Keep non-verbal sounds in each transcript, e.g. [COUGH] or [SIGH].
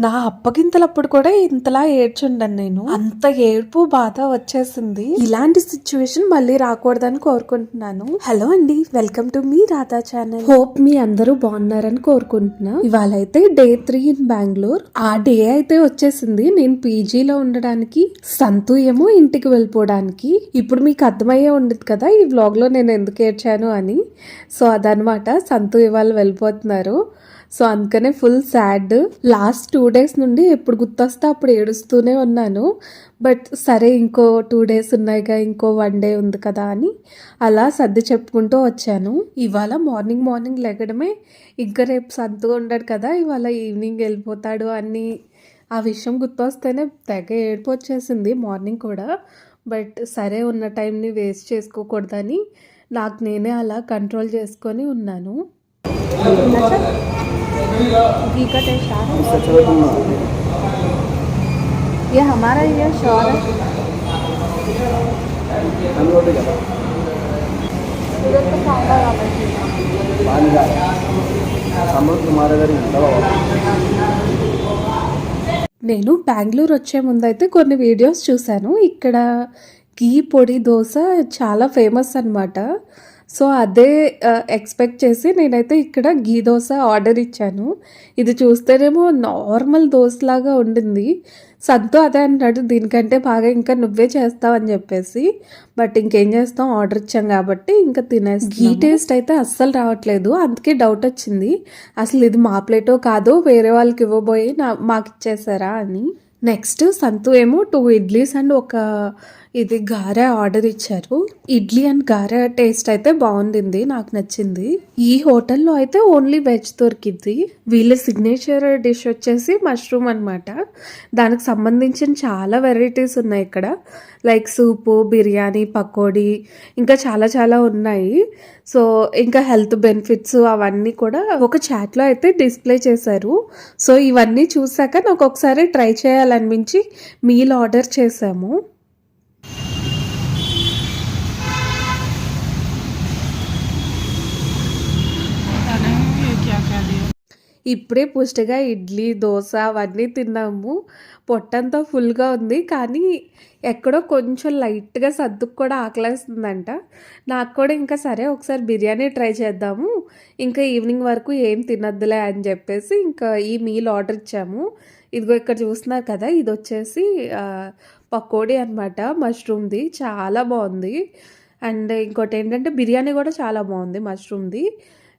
నా అప్పగింతలప్పుడు కూడా ఇంతలా ఏడ్చుండను నేను. అంత ఏడుపు బాధ వచ్చేసింది. ఇలాంటి సిచ్యువేషన్ మళ్ళీ రాకూడదని కోరుకుంటున్నాను. హలో అండి వెల్కమ్ టు మీ రాధా ఛానల్. హోప్ మీ అందరూ బాగున్నారని కోరుకుంటున్నా. ఇవాళ అయితే డే త్రీ ఇన్ బెంగళూరు. ఆ డే అయితే వచ్చేసింది. నేను పీజీలో ఉండడానికి సంతు ఏమో ఇంటికి వెళ్ళిపోవడానికి. ఇప్పుడు మీకు అర్థమయ్యే ఉండదు కదా ఈ వ్లాగ్లో నేను ఎందుకు ఏడ్చాను అని. సో అదనమాట సంతు ఇవాళ వెళ్ళిపోతున్నారు. సో అందుకనే full sad. Last two days నుండి ఎప్పుడు గుర్తొస్తే అప్పుడు ఏడుస్తూనే ఉన్నాను. బట్ సరే ఇంకో టూ డేస్ ఉన్నాయిగా ఇంకో వన్ డే ఉంది కదా అని అలా సర్ది చెప్పుకుంటూ వచ్చాను. ఇవాళ మార్నింగ్ మార్నింగ్ లెగడమే ఇంకా రేపు సర్దుగా ఉండడు కదా ఇవాళ ఈవినింగ్ వెళ్ళిపోతాడు అని ఆ విషయం గుర్తొస్తేనే తెగ ఏడుపు వచ్చేసింది మార్నింగ్ కూడా. బట్ సరే ఉన్న టైంని వేస్ట్ చేసుకోకూడదని నాకు నేనే అలా కంట్రోల్ చేసుకొని ఉన్నాను. घी का टेस्ट आ रहा है ये हमारा ही है श्योर है इधर तो खाऊंगा तुम्हारे घर ही दवा నేను బెంగళూరు వచ్చే ముందు అయితే కొన్ని వీడియోస్ చూశాను ఇక్కడ గీ పొడి దోశ చాలా ఫేమస్ అన్నమాట సో అదే ఎక్స్పెక్ట్ చేసి నేనైతే ఇక్కడ గీ దోశ ఆర్డర్ ఇచ్చాను. ఇది చూస్తేనేమో నార్మల్ దోశ లాగా ఉండింది. సద్దు అదే అన్నాడు దీనికంటే బాగా ఇంకా నువ్వే చేస్తావు అని చెప్పేసి. బట్ ఇంకేం చేస్తాం ఆర్డర్ ఇచ్చాం కాబట్టి ఇంకా తినేసి గీ టేస్ట్ అయితే అస్సలు రావట్లేదు. అందుకే డౌట్ వచ్చింది. అసలు ఇది మా ప్లేటో కాదు వేరే వాళ్ళకి ఇవ్వబోయి నా మాకు ఇచ్చేసారా అని. నెక్స్ట్ సంతు ఏమో టూ ఇడ్లీస్ అండ్ ఒక ఇది గారె ఆర్డర్ ఇచ్చారు. ఇడ్లీ అండ్ గారె టేస్ట్ అయితే బాగుండింది నాకు నచ్చింది. ఈ హోటల్లో అయితే ఓన్లీ వెజ్ దొరికింది వీళ్ళ సిగ్నేచర్ డిష్ వచ్చేసి మష్రూమ్ అన్నమాట. దానికి సంబంధించిన చాలా వెరైటీస్ ఉన్నాయి ఇక్కడ. లైక్ సూపు బిర్యానీ పకోడీ ఇంకా చాలా చాలా ఉన్నాయి. సో ఇంకా హెల్త్ బెనిఫిట్స్ అవన్నీ కూడా ఒక చాట్లో అయితే డిస్ప్లే చేశారు. సో ఇవన్నీ చూసాక నాకు ఒకసారి ట్రై చేయాలనిపించి మీల్ ఆర్డర్ చేశాము. ఇప్పుడే పుష్టిగా ఇడ్లీ దోశ అవన్నీ తిన్నాము. పొట్టంతా ఫుల్గా ఉంది. కానీ ఎక్కడో కొంచెం లైట్గా సర్దుకు కూడా ఆకలేస్తుందంట. నాకు కూడా ఇంకా సరే ఒకసారి బిర్యానీ ట్రై చేద్దాము. ఇంకా ఈవినింగ్ వరకు ఏం తినద్దులే అని చెప్పేసి ఇంకా ఈ మీల్ ఆర్డర్ ఇచ్చాము. ఇదిగో ఇక్కడ చూస్తున్నారు కదా ఇది వచ్చేసి పకోడీ అనమాట మష్రూమ్ది. చాలా బాగుంది. అండ్ ఇంకోటి ఏంటంటే బిర్యానీ కూడా చాలా బాగుంది మష్రూమ్ది.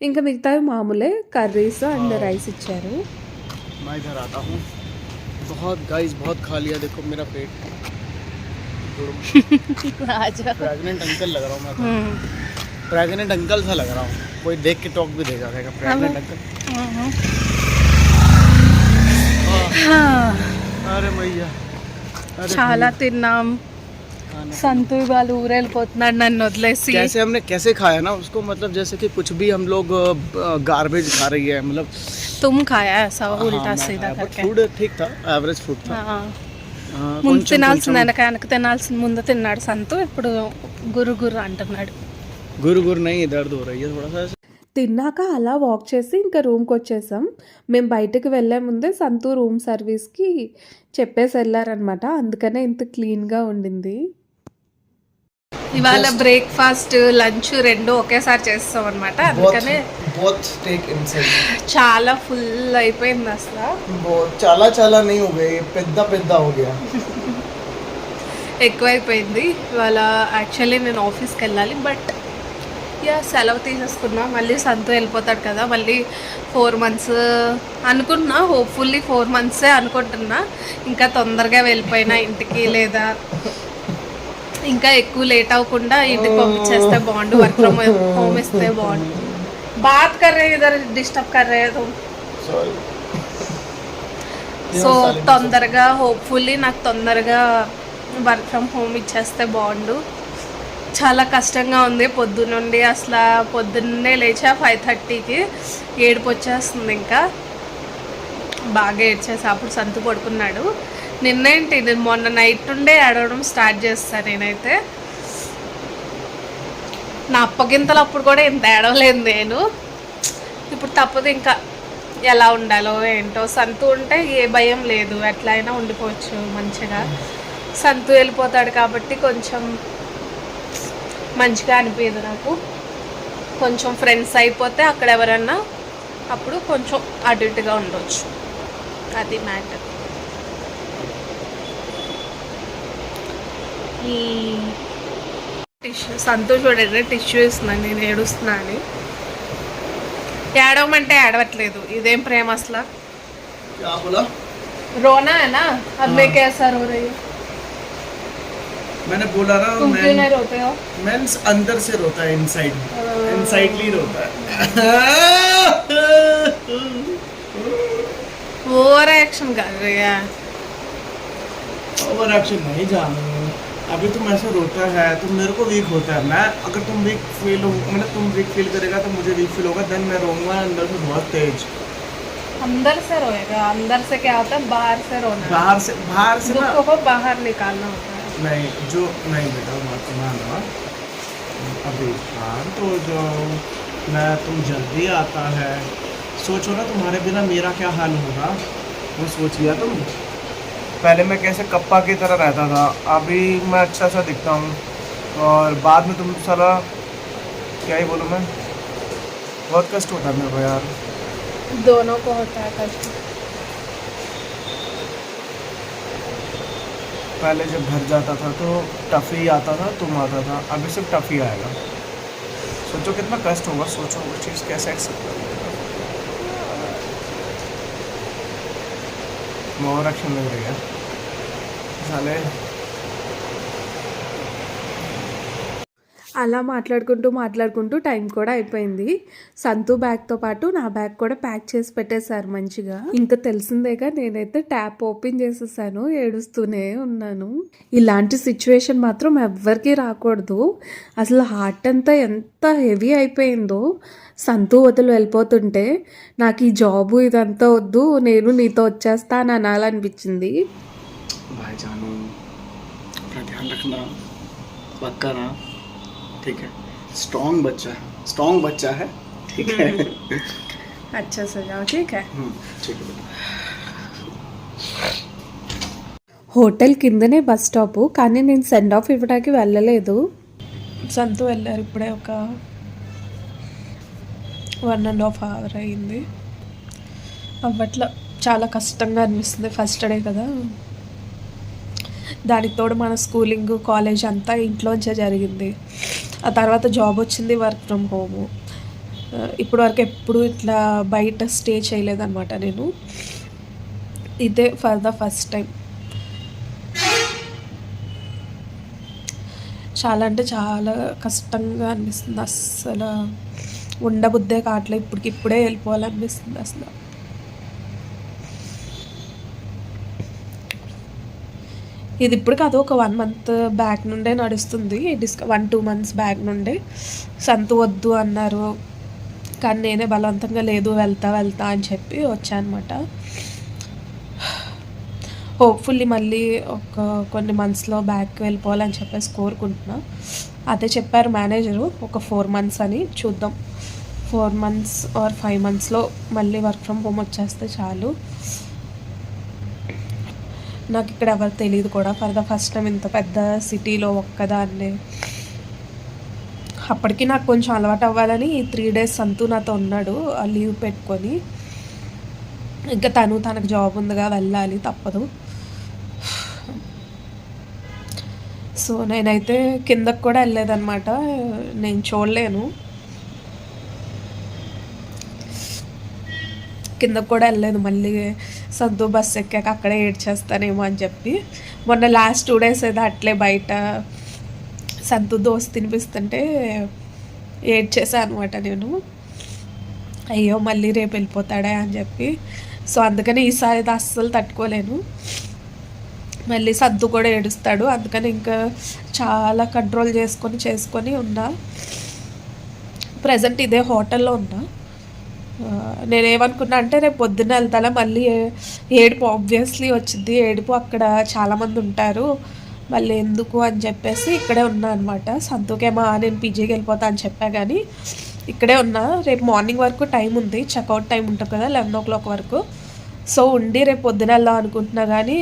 ఇంకా మిగతావి మామూలే కర్రీస్ అండ్ రైస్ ఇచ్చారు मैं इधर आता हूँ बहुत गाइस बहुत खा लिया देखो मेरा पेट आजा प्रेग्नेंट अंकल लग [LAUGHS] रहा हूँ मैं प्रेग्नेंट अंकल सा लग रहा हूँ कोई देख के टॉक भी देगा रहेगा प्रेग्नेंट अंकल अरे भैया अरे చాలా తిన్నాం खाना సంతు వాళ్ళు ఊరెళ్ళిపోతున్నాడు నన్ను వదిలేసి कैसे हमने कैसे खाया ना उसको मतलब जैसे कि कुछ भी हम लोग गार्बेज खा रही है मतलब తుమ్ ఖాయా ऐसा उल्टा सीधा करके फूड ठीक था एवरेज फूड था ఆ. हाँ, ముందు కొంచెం- తినాల్సింది వెనక వెనక తినాల్సింది ముందు తిన్నాడు సంతు ఇప్పుడు గురు గురు అంటున్నాడు गुरु गुरु नहीं दर्द हो रही है थोड़ा सा తిన్నాక అలా వాక్ చేసి ఇంకా రూమ్కి వచ్చేసాం మేము బయటకు వెళ్ళే ముందే సంతూ రూమ్ సర్వీస్కి చెప్పేసి వెళ్ళారనమాట అందుకనే ఇంత క్లీన్గా ఉండింది ఇవాళ బ్రేక్ఫాస్ట్ లంచ్ రెండు ఒకేసారి చేస్తాం అనమాట అందుకనే బోత్ చాలా ఫుల్ అయిపోయింది అసలు. చాలా చాలా పెద్ద పెద్ద ఎక్కువైపోయింది. ఇవాళ యాక్చువల్లీ నేను ఆఫీస్కి వెళ్ళాలి బట్ యా సెలవు తీసేసుకున్నా. మళ్ళీ సంతో వెళ్ళిపోతాడు కదా మళ్ళీ ఫోర్ మంత్స్ అనుకున్నా. హోప్ఫుల్లీ ఫోర్ మంత్సే అనుకుంటున్నా. ఇంకా తొందరగా వెళ్ళిపోయినా ఇంటికి లేదా. ఇంకా ఎక్కువ లేట్ అవ్వకుండా ఇంటికి పంపించేస్తే బాగుండు వర్క్ ఫ్రమ్ హోమ్ ఇస్తే బాగుండు. బాత్ కర్రే ఇద్దరు డిస్టర్బ్ కర్రే सॉरी సో తొందరగా హోప్ఫుల్లీ నాకు తొందరగా వర్క్ ఫ్రమ్ హోమ్ ఇచ్చేస్తే బాగుండు. చాలా కష్టంగా ఉంది పొద్దునుండి అసలు పొద్దున్నే లేచా ఫైవ్ థర్టీకి ఏడుపు వచ్చేస్తుంది ఇంకా. బాగా ఏడ్చేసి అప్పుడు సంతు పడుకున్నాడు. నిన్నేంటి? నేను మొన్న నైట్ ఉండే ఏడవడం స్టార్ట్ చేస్తాను నేనైతే. నా అప్పగింతలు అప్పుడు కూడా ఇంత ఏడవలేదు నేను. ఇప్పుడు తప్పదు ఇంకా ఎలా ఉండాలో ఏంటో. సంతు ఉంటే ఏ భయం లేదు. ఎట్లా అయినా ఉండిపోవచ్చు మంచిగా. సంతు వెళ్ళిపోతాడు కాబట్టి కొంచెం మంచిగా అనిపించదు నాకు. కొంచెం ఫ్రెండ్స్ అయిపోతే అక్కడ ఎవరన్నా అప్పుడు కొంచెం అటు ఇటుగా ఉండొచ్చు. అది మ్యాటర్ ఈ టిష్యూ సంతోష్ చూడండి టిష్యూ ఇస్తున్నాను నేను ఏడుస్తున్నా అని ఏడవమంటే ఏడవట్లేదు ఇదేం ప్రేమ అసలు क्या बोला रोना है ना अब मैं कैसा रो रही हूँ मैंने बोला ना तुम क्यों नहीं मैं रोते हो मेंस अंदर से रोता है इनसाइड हाँ। इनसाइडली रोता है ओवर एक्शन कर रही है ओवर एक्शन नहीं जानू अभी तुम ऐसे रोता है तो मेरे को वीक होता है। मैं अगर तुम वीक फील हो मतलब तुम वीक फील करेगा तो मुझे वीक फील होगा देन मैं रोऊँगा अंदर से बहुत तेज। अंदर से रोएगा अंदर से क्या होता है? बाहर से रोना। बाहर से बाहर से दुख को बाहर निकालना होता है। नहीं जो नहीं बेटा बात मानो अभी शांत हो जाओ। मैं तुम जल्दी आता है। सोचो ना तुम्हारे बिना मेरा क्या हाल होगा? वो सोच लिया तुम पहले मैं कैसे कप्पा की तरह रहता था अभी मैं अच्छा सा दिखता हूँ। और बाद में तुम साला क्या ही बोलूँ मैं? बहुत कष्ट होता है मेरे को यार। दोनों को होता है कष्ट। पहले जब घर जाता था तो टफ़ी आता था तुम आता था। अभी सिर्फ़ टफ़ी आएगा। सोचो कितना कष्ट होगा सोचो उस चीज़ कैसे एक्सेप्ट करोगे। मोहराक्षण वेगवेगळ्या झालं आहे అలా మాట్లాడుకుంటూ మాట్లాడుకుంటూ టైం కూడా అయిపోయింది. సంతు బ్యాగ్తో పాటు నా బ్యాగ్ కూడా ప్యాక్ చేసి పెట్టేశారు మంచిగా. ఇంకా తెలిసిందేగా నేనైతే ట్యాప్ ఓపెన్ చేసేసాను ఏడుస్తూనే ఉన్నాను. ఇలాంటి సిచ్యువేషన్ మాత్రం ఎవ్వరికీ రాకూడదు. అసలు హార్ట్ అంతా ఎంత హెవీ అయిపోయిందో. సంతు వదిలి వెళ్ళిపోతుంటే నాకు ఈ జాబు ఇదంతా వద్దు నేను నీతో వచ్చేస్తాను అనాలనిపించింది. బాయ్ జాను. ప్రతి ठीक है स्ट्रॉन्ग बच्चा है स्ट्रॉन्ग बच्चा है ठीक है अच्छा से जाओ ठीक है हम्म, ठीक है बेटा హోటల్ కిందనే బస్ స్టాప్ కానీ నేను సెండ్ ఆఫ్ ఇవ్వడానికి వెళ్ళలేదు సంతు వెళ్ళారు ఇప్పుడే ఒక వన్ అండ్ హాఫ్ అవర్ అయింది అవ్వట్ల చాలా కష్టంగా అనిపిస్తుంది ఫస్ట్ డే కదా దానికి తోడు మన స్కూలింగ్ కాలేజ్ అంతా ఇంట్లోంచే జరిగింది ఆ తర్వాత జాబ్ వచ్చింది వర్క్ ఫ్రమ్ హోము ఇప్పుడు వరకు ఎప్పుడు ఇట్లా బయట స్టే చేయలేదన్నమాట నేను. ఇదే ఫర్ ద ఫస్ట్ టైం చాలా అంటే చాలా కష్టంగా అనిపిస్తుంది. అస్సలు ఉండబుద్దే కావట్లేదు. ఇప్పటికి ఇప్పుడే వెళ్ళిపోవాలనిపిస్తుంది అసలు. ఇది ఇప్పుడు కాదు ఒక వన్ మంత్ బ్యాక్ నుండే నడుస్తుంది. డిస్క వన్ టూ మంత్స్ బ్యాక్ నుండే. సంతు వద్దు అన్నారు. కానీ నేనే బలవంతంగా లేదు వెళ్తా వెళ్తా అని చెప్పి వచ్చానమాట. హోప్ఫుల్లీ మళ్ళీ ఒక కొన్ని మంత్స్లో బ్యాక్ వెళ్ళిపోవాలని చెప్పేసి కోరుకుంటున్నా. అదే చెప్పారు మేనేజరు ఒక ఫోర్ మంత్స్ అని. చూద్దాం. ఫోర్ మంత్స్ ఆర్ ఫైవ్ మంత్స్లో మళ్ళీ వర్క్ ఫ్రమ్ హోమ్ వచ్చేస్తే చాలు. నాకు ఇక్కడ ఎవరు తెలియదు కూడా. ఫర్ ద ఫస్ట్ టైం ఇంత పెద్ద సిటీలో ఒక్కదాన్ని. అప్పటికి నాకు కొంచెం అలవాటు అవ్వాలని ఈ త్రీ డేస్ అంతు నాతో ఉన్నాడు ఆ లీవ్ పెట్టుకొని. ఇంకా తను తనకు జాబ్ ఉందిగా వెళ్ళాలి తప్పదు. సో నేనైతే కిందకు కూడా వెళ్ళలేదన్నమాట. నేను చూడలేను. కిందకు కూడా వెళ్ళలేదు. మళ్ళీ సద్దు బస్సు ఎక్కాక అక్కడే ఏడ్చేస్తానేమో అని చెప్పి. మొన్న లాస్ట్ టూ డేస్ అయితే అట్లే బయట సద్దు దోశ తినిపిస్తుంటే ఏడ్చేసాను అనమాట నేను. అయ్యో మళ్ళీ రేపు వెళ్ళిపోతాడే అని చెప్పి. సో అందుకని ఈసారి అయితే అస్సలు తట్టుకోలేను. మళ్ళీ సద్దు కూడా ఏడుస్తాడు. అందుకని ఇంకా చాలా కంట్రోల్ చేసుకొని చేసుకొని ఉన్నా. ప్రజెంట్ ఇదే హోటల్లో ఉన్నా. నేనేమనుకున్నా అంటే రేపు పొద్దున్న వెళ్తాలా మళ్ళీ ఏడుపు ఆబ్వియస్లీ వచ్చింది. ఏడుపు అక్కడ చాలామంది ఉంటారు. మళ్ళీ ఎందుకు అని చెప్పేసి ఇక్కడే ఉన్నా అనమాట సంతోకేమో నేను పీజీకి వెళ్ళిపోతా అని చెప్పా కానీ ఇక్కడే ఉన్నా. రేపు మార్నింగ్ వరకు టైం ఉంది. చెక్అవుట్ టైం ఉంటుంది కదా లెవెన్ ఓ క్లాక్ వరకు. సో ఉండి రేపు పొద్దున వెళ్దాం అనుకుంటున్నా కానీ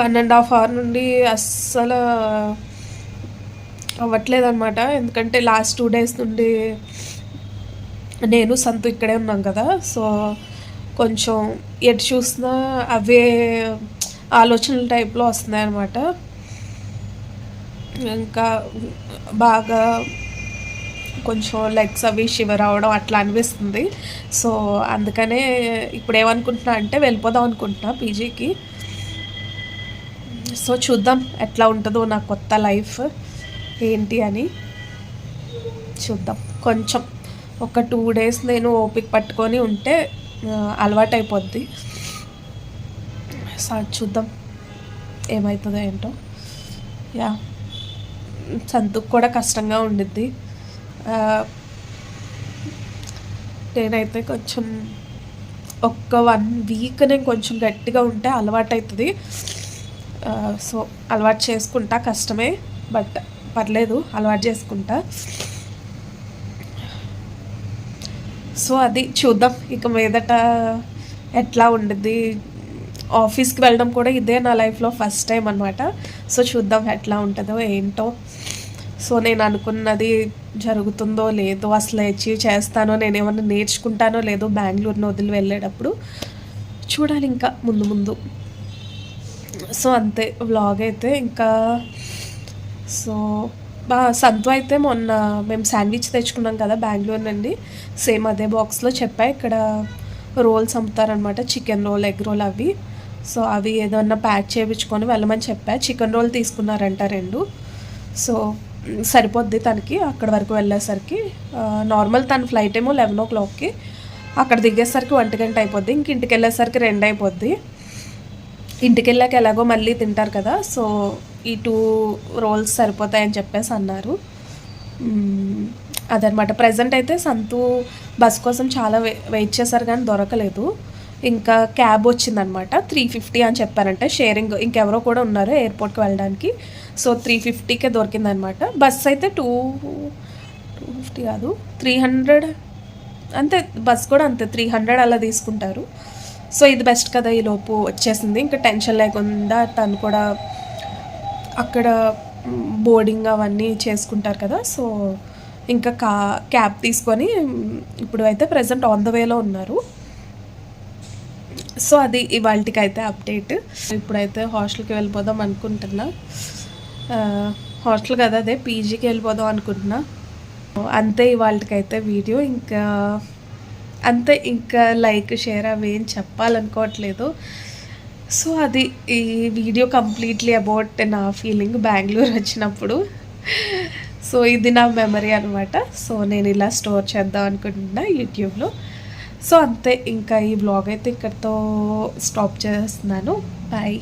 వన్ అండ్ హాఫ్ అవర్ నుండి అస్సలు అవ్వట్లేదు అనమాట ఎందుకంటే లాస్ట్ టూ డేస్ నుండి నేను సంతు ఇక్కడే ఉన్నాం కదా సో కొంచెం ఎటు చూసినా అవే ఆలోచనల టైప్లో వస్తున్నాయి అనమాట ఇంకా బాగా కొంచెం లెగ్స్ అవి షివర్ అవడం అట్లా అనిపిస్తుంది. సో అందుకనే ఇప్పుడు ఏమనుకుంటున్నా అంటే వెళ్ళిపోదాం అనుకుంటున్నా పీజీకి. సో చూద్దాం ఎట్లా ఉంటుందో నా కొత్త లైఫ్ ఏంటి అని. చూద్దాం. కొంచెం ఒక టూ డేస్ నేను ఓపిక పట్టుకొని ఉంటే అలవాటు అయిపోద్ది సో చూద్దాం. ఏమవుతుందో ఏంటో. యా. సంతుకు కూడా కష్టంగా ఉండిద్ది. నేనైతే కొంచెం ఒక్క వన్ వీక్ నేను కొంచెం గట్టిగా ఉంటే అలవాటు అవుతుంది సో అలవాటు చేసుకుంటా కష్టమే. బట్ పర్లేదు అలవాటు చేసుకుంటా. సో అది చూద్దాం. ఇక మీదట ఎట్లా ఉండిద్ది? ఆఫీస్కి వెళ్ళడం కూడా ఇదే నా లైఫ్లో ఫస్ట్ టైం అనమాట సో చూద్దాం ఎట్లా ఉంటుందో ఏంటో. సో నేను అనుకున్నది జరుగుతుందో లేదో అసలు అచీవ్ చేస్తానో నేను ఏమన్నా నేర్చుకుంటానో లేదో బెంగళూరుని వదిలి వెళ్ళేటప్పుడు చూడాలి ఇంకా ముందు ముందు. సో అంతే వ్లాగ్ అయితే ఇంకా. సో మా సంతు అయితే మొన్న మేము శాండ్విచ్ తెచ్చుకున్నాం కదా బెంగళూరు నుండి. సేమ్ అదే బాక్స్లో చెప్పా ఇక్కడ రోల్స్ అమ్ముతారనమాట చికెన్ రోల్ ఎగ్ రోల్ అవి. సో అవి ఏదన్నా ప్యాక్ చేయించుకొని వెళ్ళమని చెప్పా. చికెన్ రోల్ తీసుకున్నారంట రెండు. సో సరిపోద్ది తనకి అక్కడ వరకు వెళ్ళేసరికి. నార్మల్ తన ఫ్లైట్ ఏమో లెవెన్ ఓ క్లాక్కి. అక్కడ దిగేసరికి ఒంటి గంట అయిపోద్ది. ఇంక ఇంటికి వెళ్ళేసరికి రెండు అయిపోద్ది. ఇంటికి వెళ్ళాక ఎలాగో మళ్ళీ తింటారు కదా సో ఈ టూ రోల్స్ సరిపోతాయని చెప్పేసి అన్నారు. అదనమాట. ప్రజెంట్ అయితే సంతు బస్ కోసం చాలా వెయిట్ చేశారు కానీ దొరకలేదు. ఇంకా క్యాబ్ వచ్చిందనమాట. త్రీ ఫిఫ్టీ అని చెప్పారంటే. షేరింగ్ ఇంకెవరో కూడా ఉన్నారు ఎయిర్పోర్ట్కి వెళ్ళడానికి. సో త్రీ ఫిఫ్టీకే దొరికిందనమాట. బస్ అయితే టూ టూ ఫిఫ్టీ కాదు త్రీ హండ్రెడ్ అంతే బస్ కూడా అంతే త్రీ హండ్రెడ్ అలా తీసుకుంటారు. సో ఇది బెస్ట్ కదా ఈ లోపు వచ్చేసింది. ఇంకా టెన్షన్ లేకుండా తను కూడా అక్కడ బోర్డింగ్ అవన్నీ చేసుకుంటారు కదా. సో ఇంకా కా క్యాబ్ తీసుకొని ఇప్పుడు అయితే ప్రజెంట్ ఆన్ ద వేలో ఉన్నారు. సో అది ఇవాళకి అయితే అప్డేట్. ఇప్పుడైతే హాస్టల్కి వెళ్ళిపోదాం అనుకుంటున్నా. హాస్టల్ కదా అదే పీజీకి వెళ్ళిపోదాం అనుకుంటున్నా. అంతే ఇవాళకైతే వీడియో. ఇంకా అంతే ఇంకా లైక్ షేర్ అవి ఏం చెప్పాలనుకోవట్లేదు. సో అది ఈ వీడియో కంప్లీట్లీ అబౌట్ నా ఫీలింగ్ బెంగళూరు వచ్చినప్పుడు. సో ఇది నా మెమరీ అనమాట సో నేను ఇలా స్టోర్ చేద్దాం అనుకుంటున్నా యూట్యూబ్లో. సో అంతే ఇంకా ఈ బ్లాగ్ అయితే ఇక్కడితో స్టాప్ చేస్తున్నాను. బాయ్